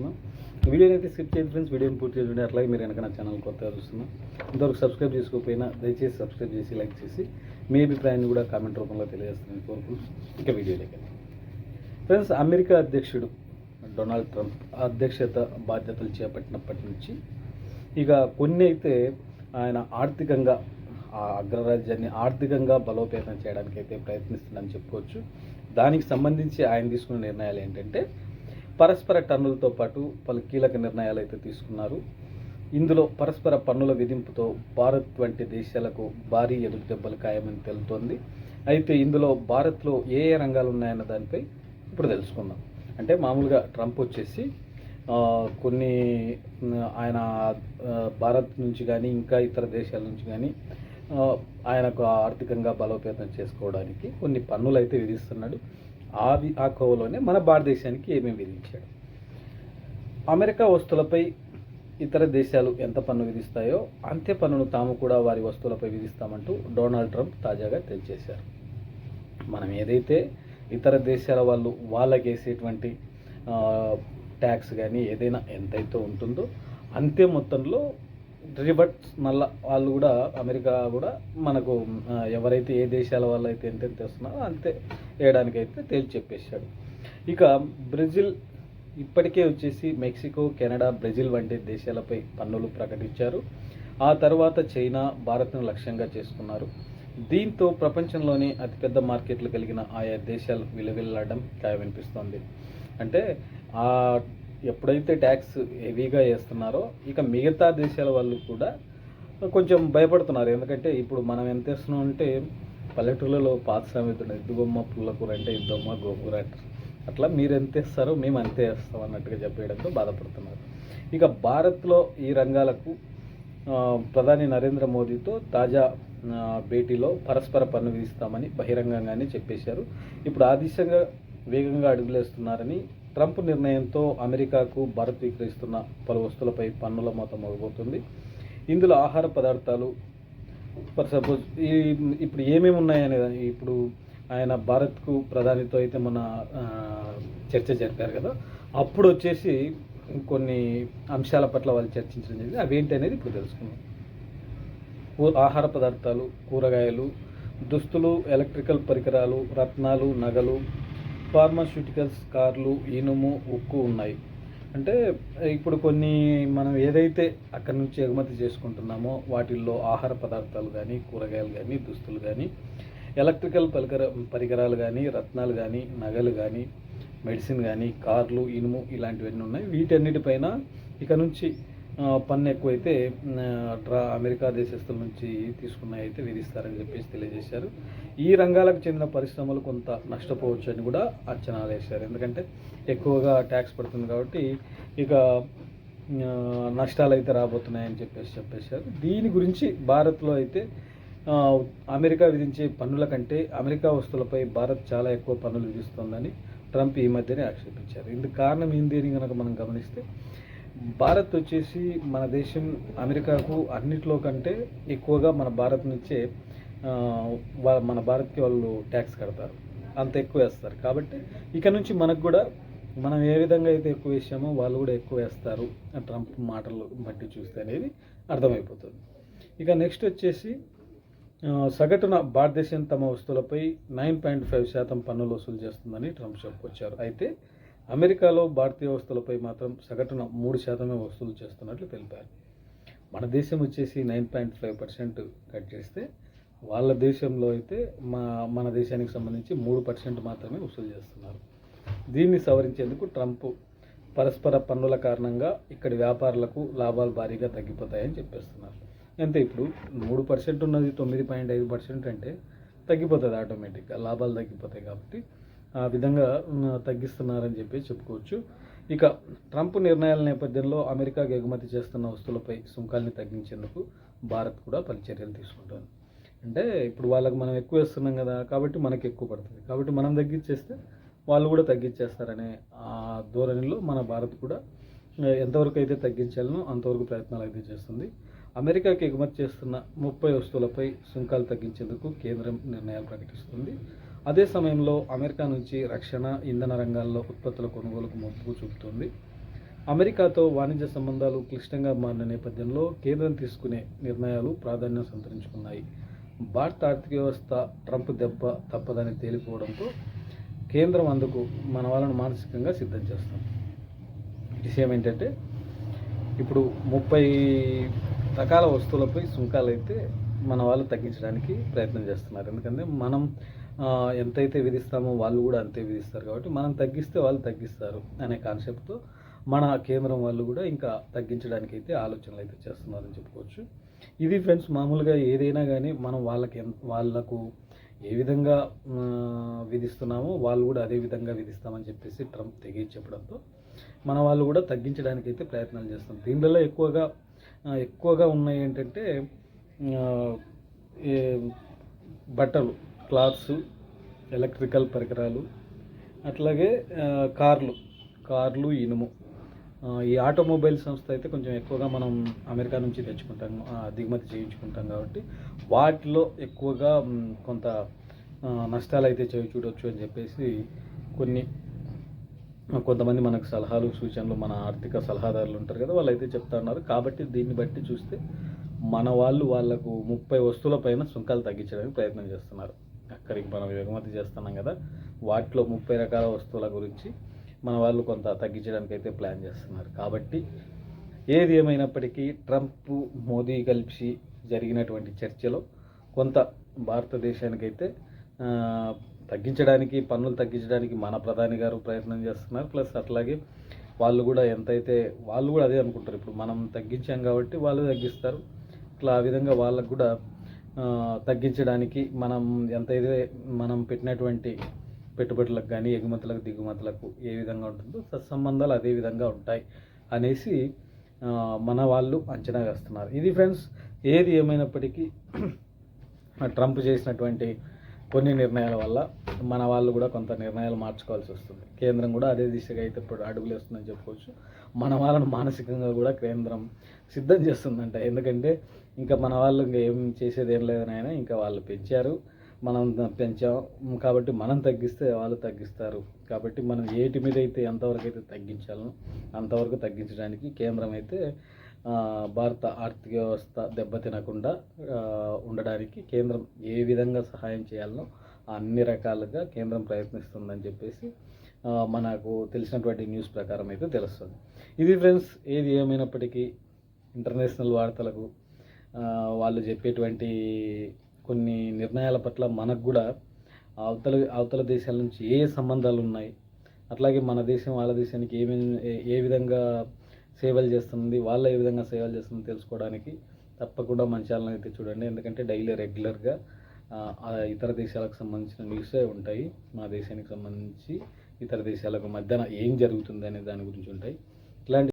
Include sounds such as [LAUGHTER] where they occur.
తెలియజేస్తున్నాం వీడియోని అయితే స్కిప్ చేయండి ఫ్రెండ్స్ వీడియోని పూర్తి చేయండి అట్లాగే మీరు వెనక నా ఛానల్ కొత్తగా చూస్తున్నాం ఇంతవరకు సబ్స్క్రైబ్ చేసుకోకపోయినా దయచేసి సబ్స్క్రైబ్ చేసి లైక్ చేసి మీ అభిప్రాయాన్ని కూడా కామెంట్ రూపంలో తెలియజేస్తున్నాను కోరుకుంటూ ఇక వీడియోలోకి ఫ్రెండ్స్ అమెరికా అధ్యక్షుడు డొనాల్డ్ ట్రంప్ అధ్యక్షత బాధ్యతలు చేపట్టినప్పటి నుంచి ఇక కొన్ని అయితే ఆయన ఆర్థికంగా ఆ అగ్రరాజ్యాన్ని ఆర్థికంగా బలోపేతం చేయడానికి అయితే ప్రయత్నిస్తుందని చెప్పుకోవచ్చు. దానికి సంబంధించి ఆయన తీసుకున్న నిర్ణయాలు ఏంటంటే పరస్పర టన్నులతో పాటు పలు కీలక నిర్ణయాలు అయితే తీసుకున్నారు. ఇందులో పరస్పర పన్నుల విధింపుతో భారత్ వంటి దేశాలకు భారీ ఎదురు దెబ్బలు ఖాయమని తెలుతోంది అయితే ఇందులో భారత్లో ఏ ఏ రంగాలు ఉన్నాయన్న దానిపై ఇప్పుడు తెలుసుకుందాం. అంటే మామూలుగా ట్రంప్ వచ్చేసి కొన్ని ఆయన భారత్ నుంచి కానీ ఇంకా ఇతర దేశాల నుంచి కానీ ఆయనకు ఆర్థికంగా బలోపేతం చేసుకోవడానికి కొన్ని పన్నులు అయితే విధిస్తున్నాడు. ఆవి ఆ కోవలోనే మన భారతదేశానికి ఏమేమి విధించాడు? అమెరికా వస్తువులపై ఇతర దేశాలు ఎంత పన్ను విధిస్తాయో అంతే పన్నును తాము కూడా వారి వస్తువులపై విధిస్తామంటూ డొనాల్డ్ ట్రంప్ తాజాగా తెలియజేశారు. మనం ఏదైతే ఇతర దేశాల వాళ్ళు వాళ్ళకి వేసేటువంటి ట్యాక్స్ కానీ ఏదైనా ఎంతైతే ఉంటుందో అంతే మొత్తంలో రివర్ట్స్ మళ్ళా వాళ్ళు కూడా అమెరికా కూడా మనకు ఎవరైతే ఏ దేశాల వాళ్ళు అయితే ఎంత వేస్తున్నారో అంతే వేయడానికైతే తేల్చి చెప్పేశాడు. ఇక బ్రెజిల్ ఇప్పటికే వచ్చేసి మెక్సికో కెనడా బ్రెజిల్ వంటి దేశాలపై పన్నులు ప్రకటించారు. ఆ తర్వాత చైనా భారత్ను లక్ష్యంగా చేసుకున్నారు. దీంతో ప్రపంచంలోనే అతిపెద్ద మార్కెట్లు కలిగిన ఆయా దేశాలు విలువెల్లాడడం ఖాయమనిపిస్తోంది. అంటే ఆ ఎప్పుడైతే ట్యాక్స్ హెవీగా వేస్తున్నారో ఇక మిగతా దేశాల వాళ్ళు కూడా కొంచెం భయపడుతున్నారు. ఎందుకంటే ఇప్పుడు మనం ఎంత వేస్తున్నాం అంటే పల్లెటూళ్ళలో పాత సామెత ఉన్నది పుల్లకూర అంటే ఇద్దొమ్మ గోకూర అంటారు. అట్లా మీరు ఎంత వేస్తారో మేము అంతే వేస్తాం అన్నట్టుగా చెప్పేయడంతో బాధపడుతున్నారు. ఇక భారత్లో ఈ రంగాలకు ప్రధాని నరేంద్ర మోదీతో తాజా భేటీలో పరస్పర పన్ను విధిస్తామని బహిరంగంగానే చెప్పేశారు. ఇప్పుడు ఆ దిశగా వేగంగా అడుగులేస్తున్నారని ట్రంప్ నిర్ణయంతో అమెరికాకు భారత్ విక్రయిస్తున్న పలు వస్తువులపై పన్నుల మొత్తం మొదలవుతుంది ఇందులో ఆహార పదార్థాలు ఫర్ సపోజ్ ఈ ఇప్పుడు ఏమేమి ఉన్నాయనే ఇప్పుడు ఆయన భారత్కు ప్రధానితో అయితే మన చర్చ జరిపారు కదా. అప్పుడు వచ్చేసి కొన్ని అంశాల పట్ల వాళ్ళు చర్చించడం జరిగింది. అవేంటి అనేది ఇప్పుడు తెలుసుకుందాం. కూ- ఆహార పదార్థాలు కూరగాయలు దుస్తులు ఎలక్ట్రికల్ పరికరాలు రత్నాలు నగలు ఫార్మాస్యూటికల్స్ కార్లు ఇనుము ఉక్కు ఉన్నాయి. అంటే ఇప్పుడు కొన్ని మనం ఏదైతే అక్కడి నుంచి ఎగుమతి చేసుకుంటున్నామో వాటిల్లో ఆహార పదార్థాలు కానీ కూరగాయలు కానీ దుస్తులు కానీ ఎలక్ట్రికల్ పరికర పరికరాలు కానీ రత్నాలు కానీ నగలు కానీ మెడిసిన్ కానీ కార్లు ఇనుము ఇలాంటివన్నీ ఉన్నాయి. వీటన్నిటిపైన ఇక నుంచి పన్ను ఎక్కువైతే ట్రా అమెరికా దేశస్తుల నుంచి తీసుకున్న అయితే విధిస్తారని చెప్పేసి తెలియజేశారు. ఈ రంగాలకు చెందిన పరిశ్రమలు కొంత నష్టపోవచ్చు అని కూడా అంచనాలు వేశారు. ఎందుకంటే ఎక్కువగా ట్యాక్స్ పడుతుంది కాబట్టి ఇక నష్టాలు అయితే రాబోతున్నాయని చెప్పేసి చెప్పేశారు. దీని గురించి భారత్లో అయితే అమెరికా విధించే పన్నుల కంటే అమెరికా వస్తువులపై భారత్ చాలా ఎక్కువ పన్నులు విధిస్తోందని ట్రంప్ ఈ మధ్యనే ఆక్షేపించారు. ఇందుకు కారణం ఏంది అని కనుక మనం గమనిస్తే భారత్ వచ్చేసి మన దేశం అమెరికాకు అన్నిట్లో కంటే ఎక్కువగా మన భారత్ నుంచే మన భారత్కి వాళ్ళు ట్యాక్స్ కడతారు. అంత ఎక్కువ వేస్తారు. కాబట్టి ఇక నుంచి మనకు కూడా మనం ఏ విధంగా అయితే ఎక్కువ వేసామో వాళ్ళు కూడా ఎక్కువ వేస్తారు. ట్రంప్ మాటలు బట్టి చూస్తే అనేది అర్థమైపోతుంది. ఇక నెక్స్ట్ వచ్చేసి సగటున భారతదేశం తమ వస్తువులపై నైన్ పాయింట్ ఫైవ్ శాతం పన్నులు వసూలు చేస్తుందని ట్రంప్ చెప్పుకొచ్చారు. అయితే అమెరికాలో భారతీయ వస్తువులపై మాత్రం సగటున మూడు శాతమే వసూలు చేస్తున్నట్లు తెలిపారు. మన దేశం వచ్చేసి nine point five percent cut చేస్తే వాళ్ళ దేశంలో అయితే మా మన దేశానికి సంబంధించి మూడు పర్సెంట్ మాత్రమే వసూలు చేస్తున్నారు. దీన్ని సవరించేందుకు ట్రంప్ పరస్పర పన్నుల కారణంగా ఇక్కడి వ్యాపారులకు లాభాలు భారీగా తగ్గిపోతాయని చెప్పేస్తున్నారు. అంతే ఇప్పుడు మూడు పర్సెంట్ ఉన్నది తొమ్మిది పాయింట్ ఐదు పర్సెంట్ అంటే తగ్గిపోతుంది ఆటోమేటిక్గా లాభాలు తగ్గిపోతాయి కాబట్టి ఆ విధంగా తగ్గిస్తున్నారని చెప్పి చెప్పుకోవచ్చు. ఇక ట్రంప్ నిర్ణయాల నేపథ్యంలో అమెరికాకు ఎగుమతి చేస్తున్న వస్తువులపై సుంకాల్ని తగ్గించేందుకు భారత్ కూడా పలు చర్యలు తీసుకుంటుంది. అంటే ఇప్పుడు వాళ్ళకి మనం ఎక్కువ వేస్తున్నాం కదా కాబట్టి మనకి ఎక్కువ పడుతుంది. కాబట్టి మనం తగ్గించేస్తే వాళ్ళు కూడా తగ్గించేస్తారనే ఆ ధోరణిలో మన భారత్ కూడా ఎంతవరకు అయితే తగ్గించాలనో అంతవరకు ప్రయత్నాలు అయితే చేస్తుంది. అమెరికాకి ఎగుమతి చేస్తున్న ముప్పై వస్తువులపై సుంకాలు తగ్గించేందుకు కేంద్రం నిర్ణయాలు ప్రకటిస్తుంది. అదే సమయంలో అమెరికా నుంచి రక్షణ ఇంధన రంగాల్లో ఉత్పత్తుల కొనుగోలుకు మొగ్గు చూపుతుంది. అమెరికాతో వాణిజ్య సంబంధాలు క్లిష్టంగా మారిన నేపథ్యంలో కేంద్రం తీసుకునే నిర్ణయాలు ప్రాధాన్యం సంతరించుకున్నాయి. భారత ఆర్థిక వ్యవస్థ ట్రంప్ దెబ్బ తప్పదని తేలిపోవడంతో కేంద్రం అందుకు మన వాళ్ళను మానసికంగా సిద్ధం చేస్తాం విషయం ఏంటంటే ఇప్పుడు ముప్పై రకాల వస్తువులపై సుంకాలు అయితే మన వాళ్ళు తగ్గించడానికి ప్రయత్నం చేస్తున్నారు. ఎందుకంటే మనం ఎంతైతే విధిస్తామో వాళ్ళు కూడా అంతే విధిస్తారు కాబట్టి మనం తగ్గిస్తే వాళ్ళు తగ్గిస్తారు అనే కాన్సెప్ట్తో మన కేంద్రం వాళ్ళు కూడా ఇంకా తగ్గించడానికి అయితే ఆలోచనలు అయితే చేస్తున్నారని చెప్పుకోవచ్చు. ఇది ఫ్రెండ్స్ మామూలుగా ఏదైనా కానీ మనం వాళ్ళకి వాళ్ళకు ఏ విధంగా విధిస్తున్నామో వాళ్ళు కూడా అదే విధంగా విధిస్తామని చెప్పేసి ట్రంప్ తెగించి చెప్పడంతో మన వాళ్ళు కూడా తగ్గించడానికి అయితే ప్రయత్నాలు చేస్తాం దీనిలో ఎక్కువగా ఎక్కువగా ఉన్నాయి ఏంటంటే బట్టలు క్లాత్స్ ఎలక్ట్రికల్ పరికరాలు అట్లాగే కార్లు కార్లు ఇనుము. ఈ ఆటోమొబైల్ సంస్థ అయితే కొంచెం ఎక్కువగా మనం అమెరికా నుంచి తెచ్చుకుంటాం దిగుమతి చేయించుకుంటాం కాబట్టి వాటిలో ఎక్కువగా కొంత నష్టాలు అయితే చవి చూడొచ్చు అని చెప్పేసి కొన్ని కొంతమంది మనకు సలహాలు సూచనలు మన ఆర్థిక సలహాదారులు ఉంటారు కదా వాళ్ళు అయితే చెప్తా ఉన్నారు. కాబట్టి దీన్ని బట్టి చూస్తే మన వాళ్ళు వాళ్ళకు ముప్పై వస్తువులపైన సుంకాలు తగ్గించడానికి ప్రయత్నం చేస్తున్నారు. ఒక్కరికి మనం ఎగుమతి చేస్తున్నాం కదా వాటిలో ముప్పై రకాల వస్తువుల గురించి మన వాళ్ళు కొంత తగ్గించడానికి అయితే ప్లాన్ చేస్తున్నారు. కాబట్టి ఏది ఏమైనప్పటికీ ట్రంప్ మోదీ కలిసి జరిగినటువంటి చర్చలో కొంత భారతదేశానికైతే తగ్గించడానికి పన్నులు తగ్గించడానికి మన ప్రధాని గారు ప్రయత్నం చేస్తున్నారు. ప్లస్ అట్లాగే వాళ్ళు కూడా ఎంతైతే వాళ్ళు కూడా అదే అనుకుంటారు. ఇప్పుడు మనం తగ్గించాం కాబట్టి వాళ్ళు తగ్గిస్తారు. ఇట్లా ఆ విధంగా వాళ్ళకు కూడా తగ్గించడానికి మనం ఎంతైతే మనం పెట్టినటువంటి పెట్టుబడులకు కానీ ఎగుమతులకు దిగుమతులకు ఏ విధంగా ఉంటుందో సత్సంబంధాలు అదే విధంగా ఉంటాయి అనేసి మన వాళ్ళు అంచనా వేస్తున్నారు. ఇది ఫ్రెండ్స్ ఏది ఏమైనప్పటికీ [CLEARS THROAT] ట్రంప్ చేసినటువంటి కొన్ని నిర్ణయాల వల్ల మన వాళ్ళు కూడా కొంత నిర్ణయాలు మార్చుకోవాల్సి వస్తుంది. కేంద్రం కూడా అదే దిశగా అయితే ఇప్పుడు అడుగులు వేస్తుందని చెప్పుకోవచ్చు మన వాళ్ళను మానసికంగా కూడా కేంద్రం సిద్ధం చేస్తుందంట. ఎందుకంటే ఇంకా మన వాళ్ళు ఇంకా ఏం చేసేది ఏం లేదని ఆయన ఇంకా వాళ్ళు పెంచారు. మనం పెంచాం. కాబట్టి మనం తగ్గిస్తే వాళ్ళు తగ్గిస్తారు. కాబట్టి మనం ఏటి మీద అయితే ఎంతవరకు అయితే తగ్గించాలో అంతవరకు తగ్గించడానికి కేంద్రం అయితే భారత ఆర్థిక వ్యవస్థ దెబ్బతినకుండా ఉండడానికి కేంద్రం ఏ విధంగా సహాయం చేయాలనో అన్ని రకాలుగా కేంద్రం ప్రయత్నిస్తుందని చెప్పేసి మనకు తెలిసినటువంటి న్యూస్ ప్రకారం అయితే తెలుస్తుంది. ఇది ఫ్రెండ్స్ ఏది ఏమైనప్పటికీ ఇంటర్నేషనల్ వార్తలకు వాళ్ళు చెప్పేటువంటి కొన్ని నిర్ణయాల పట్ల మనకు కూడా అవతల అవతల దేశాల నుంచి ఏ సంబంధాలు ఉన్నాయి అట్లాగే మన దేశం వాళ్ళ దేశానికి ఏమేమి ఏ విధంగా సేవలు చేస్తుంది వాళ్ళ ఏ విధంగా సేవలు చేస్తుంది తెలుసుకోవడానికి తప్పకుండా మన ఛానల్ అయితే చూడండి. ఎందుకంటే డైలీ రెగ్యులర్గా ఇతర దేశాలకు సంబంధించిన న్యూసే ఉంటాయి. మా దేశానికి సంబంధించి ఇతర దేశాలకు మధ్యన ఏం జరుగుతుంది అనే దాని గురించి ఉంటాయి. ఇట్లాంటి